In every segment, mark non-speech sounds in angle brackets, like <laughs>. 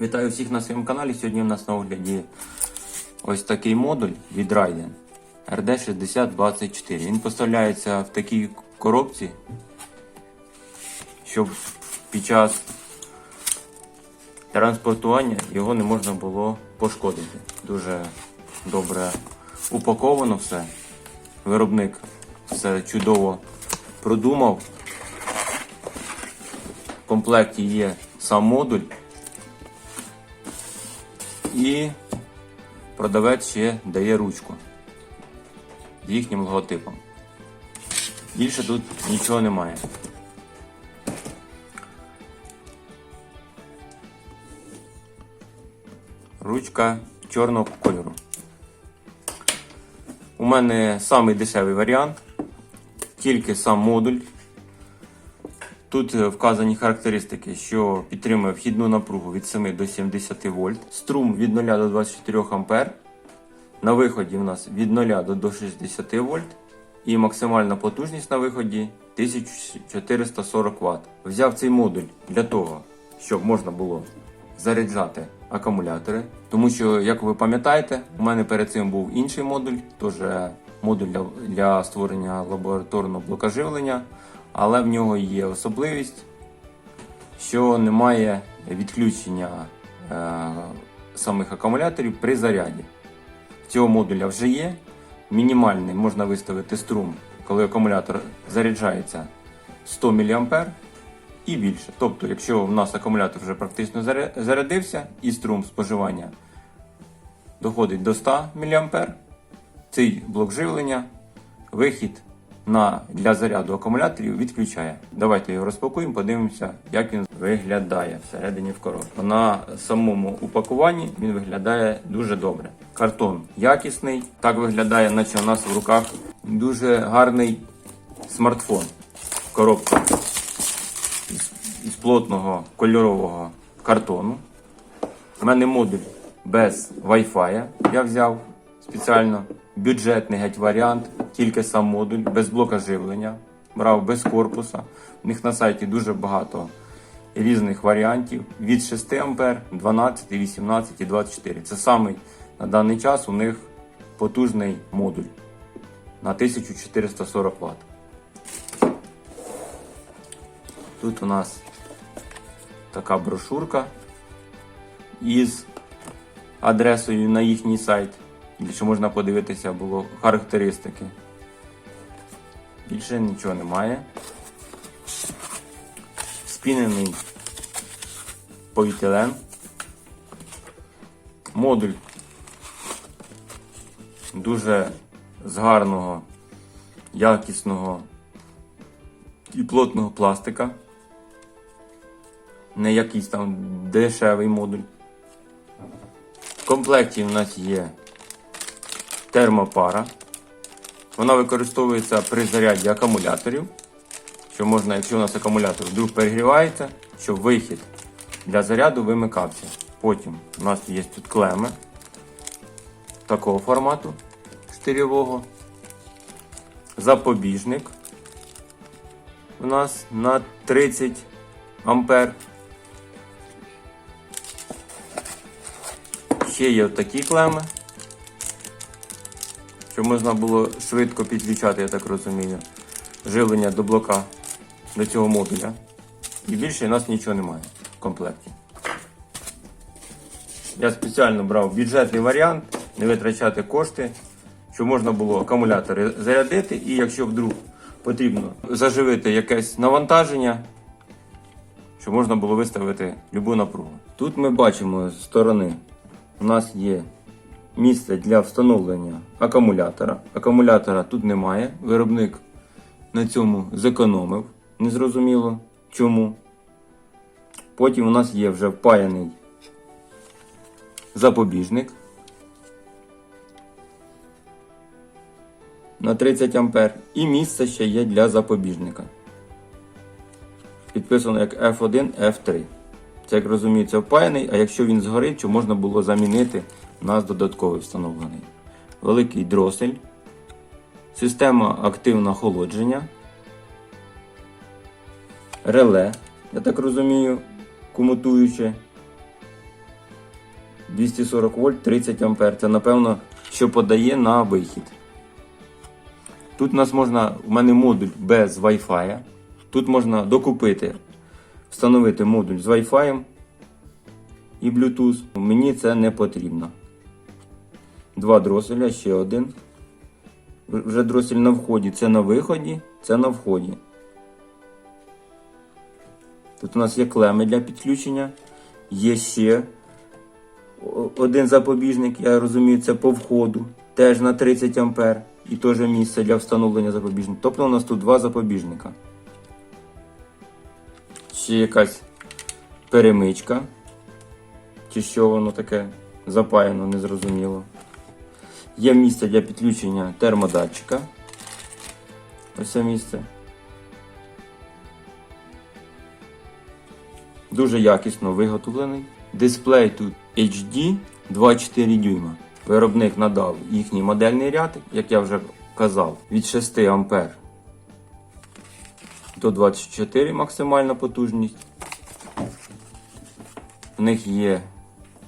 Вітаю всіх на своєму каналі. Сьогодні у нас на огляді ось такий модуль від Raiden RD6024. Він поставляється в такій коробці, щоб під час транспортування його не можна було пошкодити. Дуже добре упаковано все. Виробник все чудово продумав. В комплекті є сам модуль. І продавець ще дає ручку їхнім логотипом. Більше тут нічого немає. Ручка чорного кольору. У мене самий дешевий варіант, тільки сам модуль. Тут е, вказані характеристики, що підтримує вхідну напругу від 7 до 70 вольт, струм від 0 до 24 ампер. На виході у нас від 0 до до 60 вольт і максимальна потужність на виході 1440 Вт. Взяв цей модуль для того, щоб можна було заряджати акумулятори. Тому що, як ви пам'ятаєте, у мене перед цим був інший модуль, теж модуль для, для створення лабораторного блока живлення, але в нього є особливість, що немає відключення е, самих акумуляторів при заряді. Цього модуля вже є. Мінімальний можна виставити струм, коли акумулятор заряджається 100 мА і більше. Тобто, якщо в нас акумулятор вже практично зарядився і струм споживання доходить до 100 мА, цей блок живлення вихід на, для заряду акумуляторів відключає. Давайте його розпакуємо, подивимося, як він виглядає всередині в коробці. На самому упакуванні він виглядає дуже добре. Картон якісний, так виглядає, наче у нас в руках дуже гарний смартфон. Коробка із плотного кольорового картону. У мене модуль без Wi-Fi. Я взяв спеціально бюджетний геть варіант, тільки сам модуль, без блока живлення. Брав без корпуса. У них на сайті дуже багато різних варіантів від 6 А, 12, 18 і 24. Це самий на даний час у них потужний модуль на 1440 Вт. Тут у нас така брошурка із адресою на їхній сайт, що можна подивитися було характеристики. Більше нічого немає. Спінений поліетилен. Модуль дуже з гарного, якісного і плотного пластика. Не якийсь там дешевий модуль. В комплекті в нас є термопара. Вона використовується при заряді акумуляторів. Що можна, якщо у нас акумулятор вдруг перегрівається, щоб вихід для заряду вимикався. Потім у нас є тут клеми такого формату штирьового. Запобіжник у нас на 30 ампер. Ще є такі клеми, щоб можна було швидко підключати, я так розумію, живлення до блока до цього модуля. І більше у нас нічого немає в комплекті. Я спеціально брав бюджетний варіант, не витрачати кошти, щоб можна було акумулятори зарядити, і якщо вдруг потрібно заживити якесь навантаження, щоб можна було виставити любу напругу. Тут ми бачимо з сторони, у нас є місце для встановлення акумулятора. Акумулятора тут немає. Виробник на цьому зекономив. Незрозуміло чому. Потім у нас є вже впаяний запобіжник на 30 ампер. І місце ще є для запобіжника. Підписано як F1, F3. Це, як розуміється, впаяний, а якщо він згорить, то можна було замінити, у нас додатковий встановлений. Великий дросель. Система активного охолодження. Реле, я так розумію, комутуюче. 240 вольт 30 ампер. Це напевно, що подає на вихід. Тут у нас можна, у мене модуль без Wi-Fi. Тут можна докупити, встановити модуль з Wi-Fi і Bluetooth. Мені це не потрібно. Два дроселя, ще один. Вже дросель на вході, це на виході, це на вході. Тут у нас є клеми для підключення. Є ще один запобіжник, я розумію, це по входу. Теж на 30 ампер. І теж місце для встановлення запобіжника. Тобто у нас тут два запобіжника. Ще якась перемичка. Чи що воно таке запаяно, незрозуміло. Є місце для підключення термодатчика. Ось це місце. Дуже якісно виготовлений. Дисплей тут HD 2,4 дюйма. Виробник надав їхній модельний ряд, як я вже казав, від 6 А до 24 максимальна потужність. В них є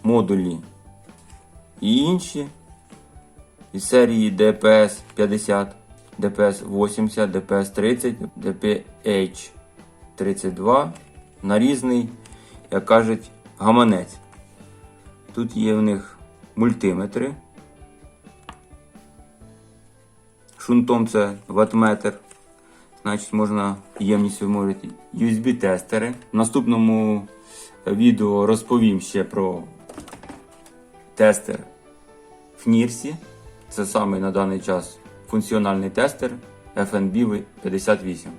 модулі і інші із серії DPS 50, DPS 80, DPS 30, DPH 32 на різний, як кажуть, гаманець. Тут є в них мультиметри. Шунтом це ватметр. Значить, можна ємність вимовити. USB-тестери. В наступному відео розповім ще про тестер FNIRSI. Це самий на даний час функціональний тестер FNB 58.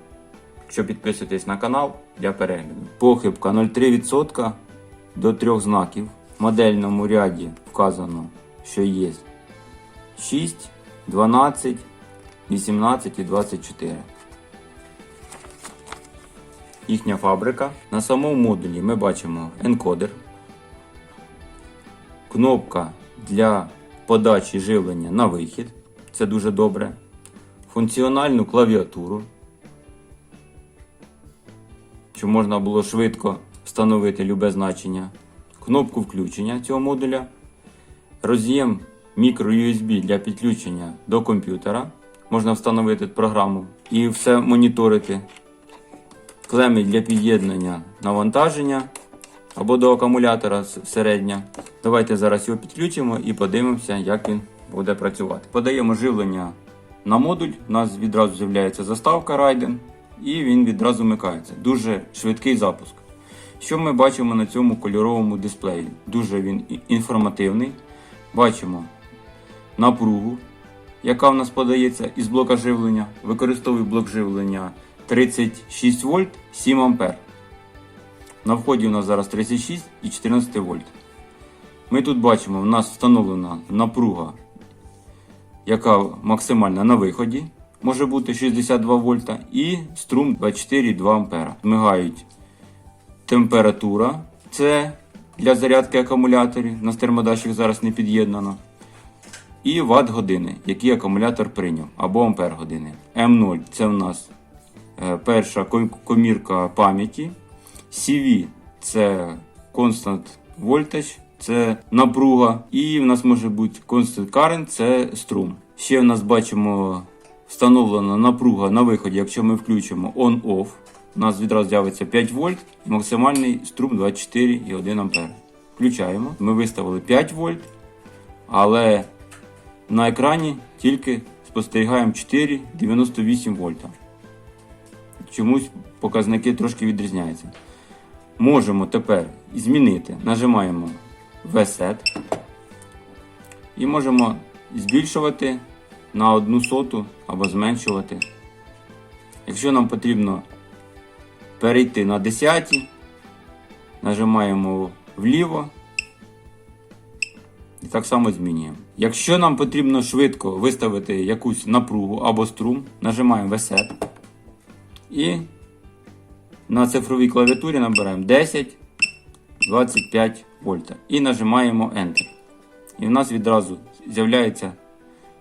Якщо підписуєтесь на канал для перегляду. Похибка 0,3% до 3 знаків. В модельному ряді вказано, що є 6, 12, 18 і 24. Їхня фабрика. На самому модулі ми бачимо енкодер, кнопка для подачі живлення на вихід. Це дуже добре. Функціональну клавіатуру, щоб можна було швидко встановити любе значення. Кнопку включення цього модуля, роз'єм microUSB для підключення до комп'ютера. Можна встановити програму і все моніторити. Клеми для під'єднання навантаження або до акумулятора середня. Давайте зараз його підключимо і подивимося, як він буде працювати. Подаємо живлення на модуль, у нас відразу з'являється заставка Raiden і він відразу вмикається. Дуже швидкий запуск. Що ми бачимо на цьому кольоровому дисплеї? Дуже він інформативний. Бачимо напругу, яка в нас подається із блока живлення. Використовую блок живлення 36 вольт 7 ампер. На вході у нас зараз 36 і 14 вольт. Ми тут бачимо, в нас встановлена напруга, яка максимальна на виході, може бути 62 вольта, і струм 24,2 ампера. Мигають температура, це для зарядки акумуляторів, на термодатчик зараз не під'єднано. І ватт години, який акумулятор прийняв, або ампер години. М0 це в нас е, перша комірка пам'яті. CV це Constant Voltage, це напруга. І в нас може бути Constant Current, це струм. Ще в нас бачимо встановлена напруга на виході, якщо ми включимо on-off. У нас відразу з'явиться 5 вольт максимальний струм 24,1 ампер. Включаємо. Ми виставили 5 вольт, але на екрані тільки спостерігаємо 4,98 вольта. Чомусь показники трошки відрізняються. Можемо тепер змінити. Нажимаємо V-Set і можемо збільшувати на одну соту або зменшувати. Якщо нам потрібно перейти на 10, нажимаємо вліво і так само змінюємо. Якщо нам потрібно швидко виставити якусь напругу або струм, нажимаємо Reset і на цифровій клавіатурі набираємо 10, 25 вольта і нажимаємо Enter. І в нас відразу з'являється,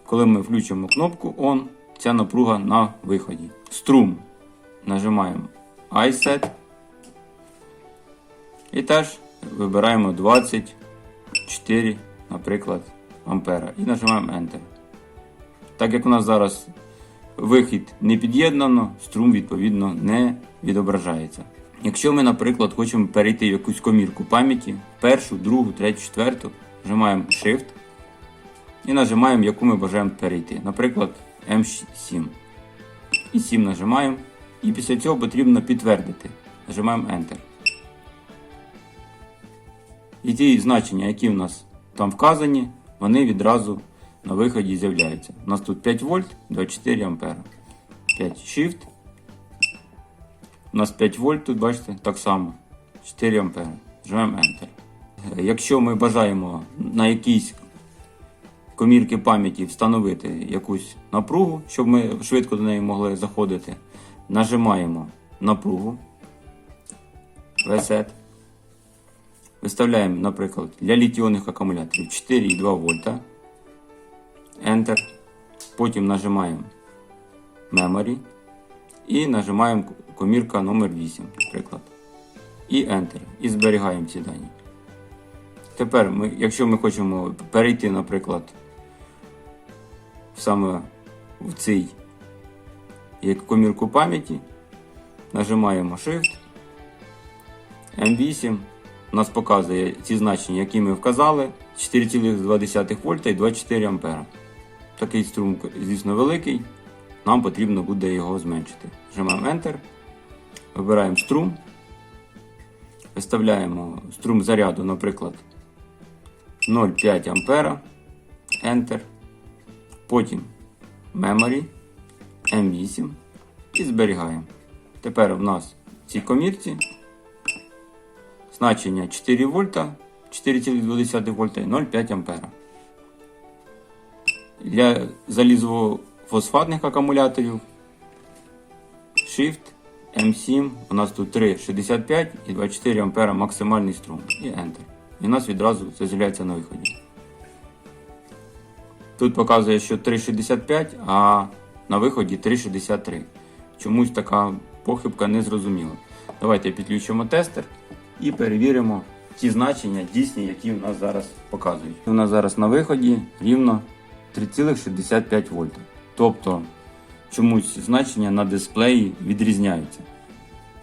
коли ми включимо кнопку On, ця напруга на виході. Струм нажимаємо iSet і теж вибираємо 20 4, наприклад, ампера. І нажимаємо Enter. Так як у нас зараз вихід не під'єднано, струм відповідно не відображається. Якщо ми, наприклад, хочемо перейти в якусь комірку пам'яті, першу, другу, третю, четверту, нажимаємо Shift і нажимаємо, яку ми бажаємо перейти. Наприклад, M7. І 7 нажимаємо. І після цього потрібно підтвердити. Нажимаємо Enter. І ті значення, які в нас там вказані, вони відразу на виході з'являються. У нас тут 5 вольт, 24 ампера. 5 Shift. У нас 5 вольт тут, бачите, так само. 4 ампера. Нажимаємо Enter. Е, Якщо ми бажаємо на якійсь комірки пам'яті встановити якусь напругу, щоб ми швидко до неї могли заходити, нажимаємо напругу. Reset. Виставляємо, наприклад, для літіонних акумуляторів 4,2 вольта. Enter. Потім нажимаємо Memory. І нажимаємо комірка номер 8, наприклад. І Enter. І зберігаємо ці дані. Тепер, ми, якщо ми хочемо перейти, наприклад, саме в цей як комірку пам'яті, нажимаємо Shift. M8 У нас показує ці значення, які ми вказали: 4,2 вольта і 24 ампера. Такий струм, звісно, великий. Нам потрібно буде його зменшити. Нажимаємо Enter. Вибираємо струм. Виставляємо струм заряду, наприклад, 0,5 ампера. Enter. Потім Memory M8 і зберігаємо. Тепер у нас в цій комірці значення 4 вольта, 4,2 вольта і 0,5 ампера. Для залізофосфатних акумуляторів Shift M7 у нас тут 3,65 і 24 ампера максимальний струм і Enter. І у нас відразу це з'являється на виході. Тут показує, що 3,65, а на виході 3,63. Чомусь така похибка не зрозуміла. Давайте підключимо тестер і перевіримо ті значення дійсні, які в нас зараз показують. У нас зараз на виході рівно 3,65 вольта. Тобто чомусь значення на дисплеї відрізняються.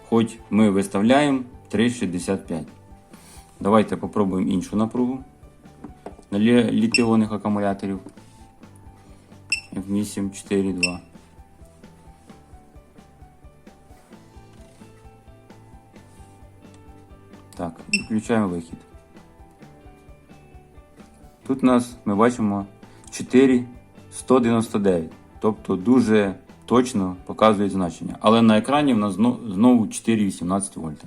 Хоч ми виставляємо 3,65. Давайте попробуємо іншу напругу на літіонних акумуляторів. F8 4.2. Так, включаємо вихід. Тут у нас ми бачимо 4,199. Тобто дуже точно показують значення. Але на екрані в нас знову 4,18 вольта.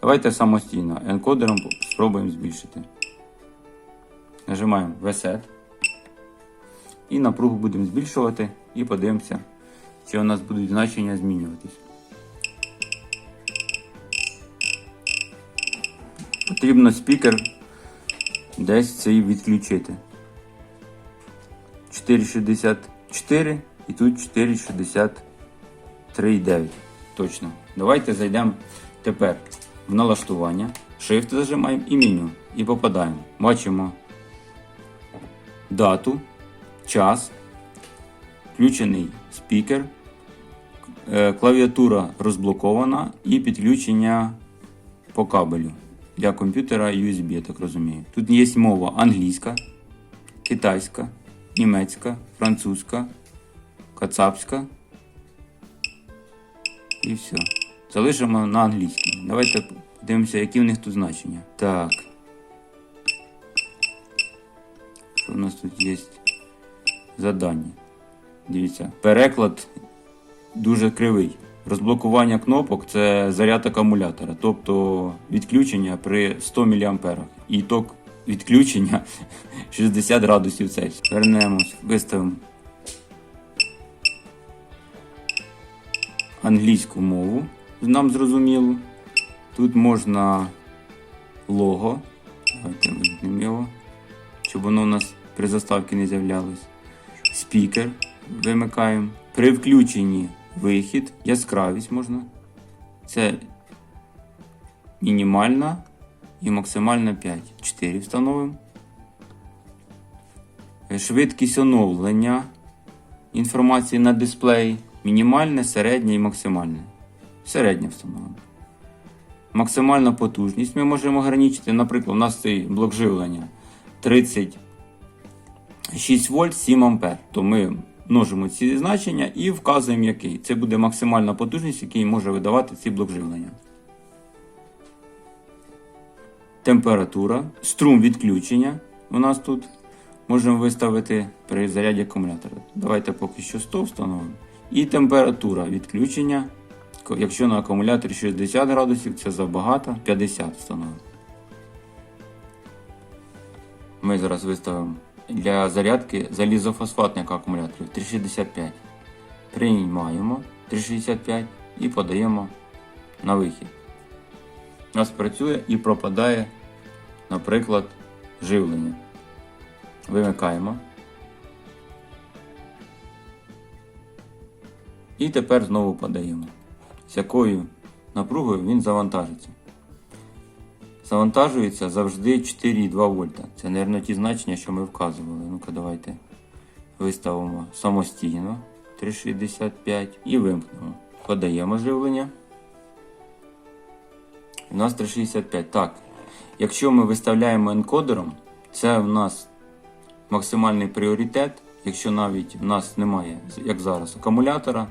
Давайте самостійно енкодером спробуємо збільшити. Нажимаємо Reset. І напругу будемо збільшувати і подивимося, чи у нас будуть значення змінюватись. Потрібно спікер десь цей відключити. 4,64 і тут 4,63,9. Точно. Давайте зайдемо тепер в налаштування. Shift зажимаємо і меню. І попадаємо. Бачимо дату, час, включений спікер, е, клавіатура розблокована і підключення по кабелю для комп'ютера USB, я так розумію. Тут є мова англійська, китайська, німецька, французька, кацапська. І все. Залишимо на англійській. Давайте подивимося, які в них тут значення. Так. Що у нас тут є? Задання. Дивіться, переклад дуже кривий. Розблокування кнопок це заряд акумулятора, тобто відключення при 100 мА. І ток відключення <laughs> 60 градусів Цельсія. Вернемось, виставимо англійську мову, нам зрозуміло. Тут можна лого. Давайте вимкнемо його, щоб воно у нас при заставці не з'являлось. Спікер вимикаємо. При включенні вихід, яскравість можна. Це мінімальна і максимальна 5. 4 встановимо. Швидкість оновлення інформації на дисплеї. Мінімальне, середнє і максимальне. Середнє встановлено. Максимальна потужність ми можемо ограничити. Наприклад, у нас цей блок живлення 36 вольт 7 ампер. То ми множимо ці значення і вказуємо який. Це буде максимальна потужність, який може видавати цей блок живлення. Температура, струм відключення у нас тут можемо виставити при заряді акумулятора. Давайте поки що 100 встановимо. І температура відключення. Якщо на акумуляторі 60 градусів, це забагато, 50 встановимо. Ми зараз виставимо для зарядки залізофосфатних акумуляторів 365. Приймаємо 365 і подаємо на вихід. У нас працює і пропадає, наприклад, живлення. Вимикаємо. І тепер знову подаємо. З якою напругою він завантажиться. Завантажується завжди 4,2 вольта. Це, мабуть, ті значення, що ми вказували. Ну-ка, давайте виставимо самостійно 3,65 і вимкнемо. Подаємо живлення. У нас 3,65. Так. Якщо ми виставляємо енкодером, це в нас максимальний пріоритет. Якщо навіть в нас немає, як зараз, акумулятора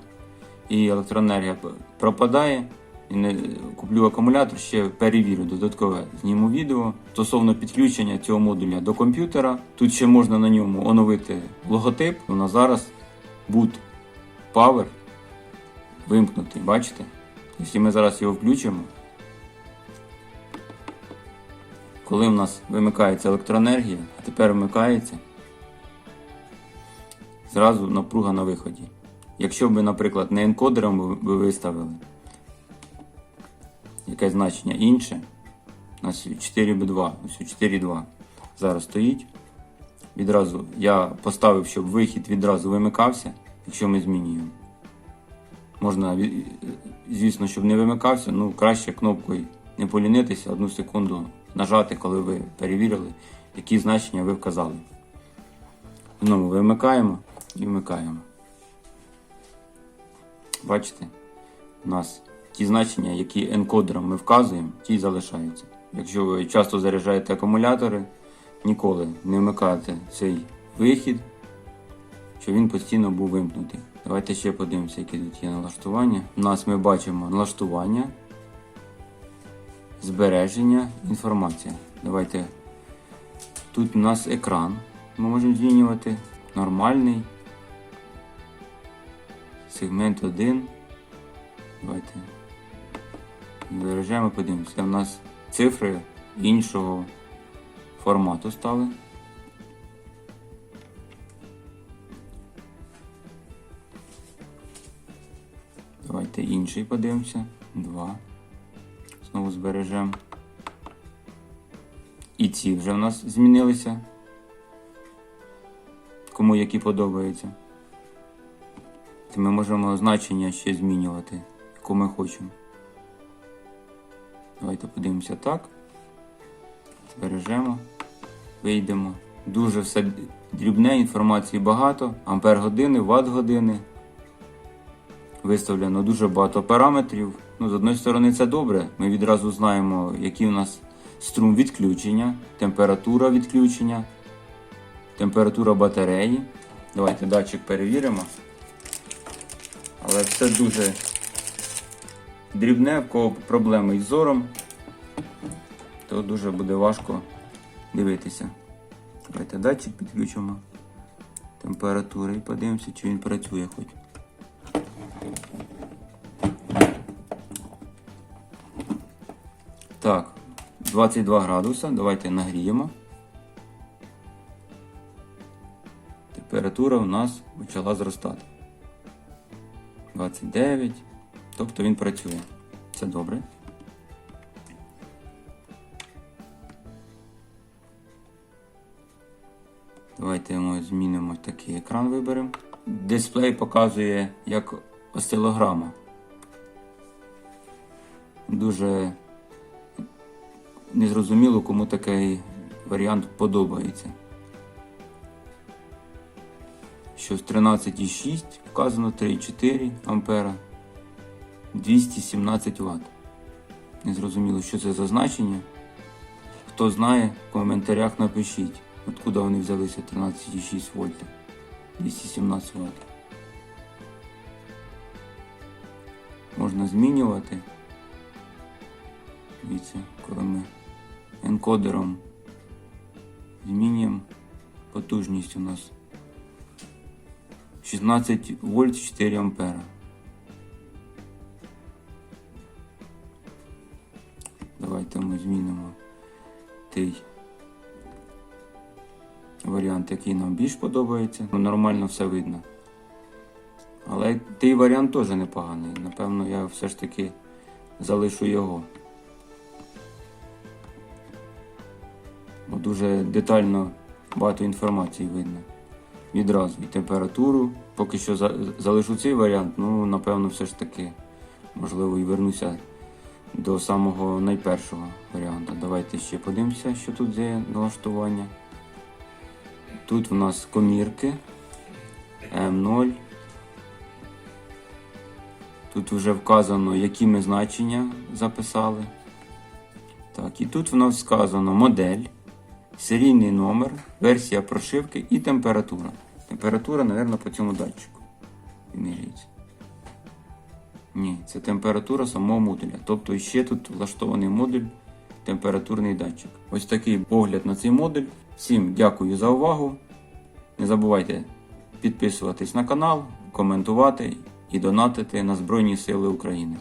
і електроенергія пропадає, і не куплю акумулятор, ще перевірю додаткове зніму відео стосовно підключення цього модуля до комп'ютера. Тут ще можна на ньому оновити логотип. У нас зараз boot power вимкнутий. Бачите? Якщо ми зараз його включимо, коли в нас вимикається електроенергія, а тепер вмикається, зразу напруга на виході. Якщо б, наприклад, не енкодером ви- ви виставили якесь значення інше, у нас 4B2, ось 4,2 зараз стоїть. Відразу я поставив, щоб вихід відразу вимикався, якщо ми змінюємо. Можна, звісно, щоб не вимикався, ну краще кнопкою не полінитися, одну секунду нажати, коли ви перевірили, які значення ви вказали. Знову вимикаємо і вмикаємо. Бачите, у нас ті значення, які енкодером ми вказуємо, ті залишаються. Якщо ви часто заряджаєте акумулятори, ніколи не вмикайте цей вихід, щоб він постійно був вимкнутий. Давайте ще подивимося, які тут є налаштування. У нас ми бачимо налаштування, збереження, інформація. Давайте. Тут у нас екран. Ми можемо змінювати. Нормальний. Сегмент 1. Давайте. Збережемо, подивимося. У нас цифри іншого формату стали. Давайте інший подивимося. Два. Знову збережемо. І ці вже в нас змінилися. Кому які подобаються. То ми можемо значення ще змінювати, яку ми хочемо. Давайте подивимося так. Збережемо. Вийдемо. Дуже все дрібне, інформації багато. Ампер години, ватт години. Виставлено дуже багато параметрів. Ну, з одної сторони, це добре. Ми відразу знаємо, який у нас струм відключення, температура відключення, температура батареї. Давайте датчик перевіримо. Але все дуже дрібне, в кого проблеми із зором, то дуже буде важко дивитися. Давайте датчик підключимо температури і подивимося, чи він працює хоч. 22 градуса. Давайте нагріємо. Температура у нас почала зростати. 29. Тобто він працює. Це добре. Давайте ми змінимо такий екран виберемо. Дисплей показує як осцилограма. Дуже незрозуміло, кому такий варіант подобається. щось 13,6, вказано 3,4 ампера, 217 Вт. Не зрозуміло, що це за значення. Хто знає, в коментарях напишіть, откуда вони взялися 13,6 вольта, 217 Вт. Можна змінювати. Дивіться, коли ми енкодером змінюємо потужність у нас 16 вольт 4 ампера. Давайте ми змінимо той варіант, який нам більш подобається. Ну, Нормально все видно. Але той варіант теж непоганий. Напевно, я все ж таки залишу його. Дуже детально багато інформації видно. Відразу і температуру. Поки що за- залишу цей варіант, ну напевно, все ж таки, можливо, і вернуся до самого найпершого варіанту. Давайте ще подивимося, що тут є налаштування. Тут в нас комірки М0. Тут вже вказано, які ми значення записали. Так, і тут в нас сказано модель, серійний номер, версія прошивки і температура. Температура, мабуть, по цьому датчику. Вимірюється. Ні, це температура самого модуля. Тобто ще тут влаштований модуль температурний датчик. Ось такий погляд на цей модуль. Всім дякую за увагу. Не забувайте підписуватись на канал, коментувати і донатити на Збройні Сили України.